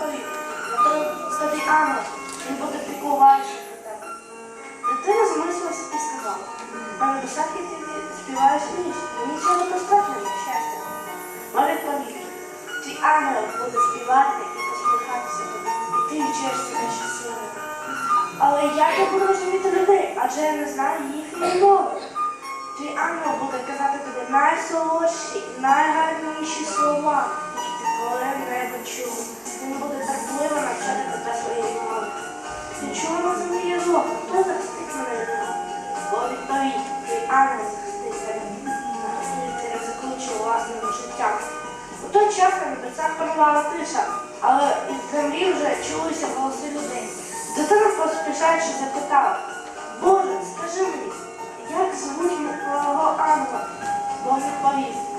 Господи, скажи, Анна, він буде піклуватися про тебе. Дитина замислилася і сказала, але небесах я тобі співаєш ніч, і нічого не на щастя. Морі повітря, твій ангел буде співати і посміхатися тобі, і ти відчуєшся нещасливим. Але як я буду розуміти людей, адже я не знаю їхньої мови. Твій ангел буде казати тобі найсолодші, найгарніші слова. Зло? Хто мене від? Бо відповідь, тебе. Наготує ти власним життям. У той час на небесах панувала тиша, але із землі вже чулися голоси людей. Дитина поспішаючи запитала, Боже, скажи мені, як звуть твого ангела? Бог відповів.